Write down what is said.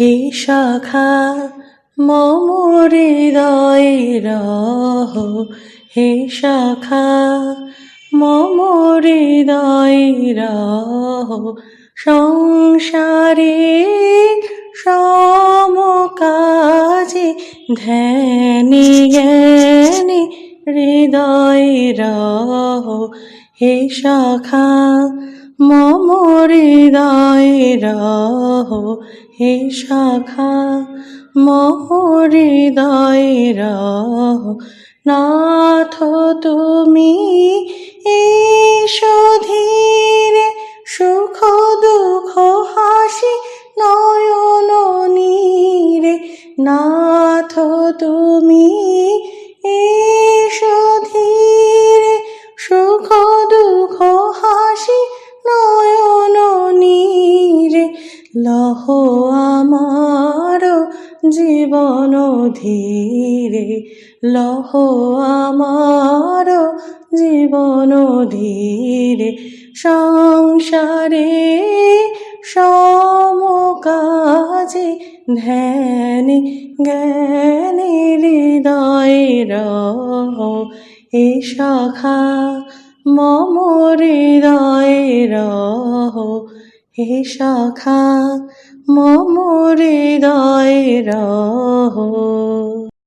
হে শাখা, মম হৃদয়ে রহ। হে শাখা, মম হৃদয়ে রহ। সংসারে সমকাজে ধ্যানে জ্ঞানী হৃদয় রহ। হে শাখা মম হৃদয়ে রহ। হে শাখা মম হৃদয়ে রহ। নাথ, তুমি এসো ধীরে, সুখ, দুঃখ, হাসি, নয়ন, নীরে। নাথ, তুমি এসো লহ আমার জীবন ধীরে। লহ আমার জীবন ধীরে। সংসারে সমকাজে ধ্যানে, জ্ঞানে হৃদয়ে রহ। এ শাখা মম হৃদয় রহ। হে শাখা মম হৃদয় রহ।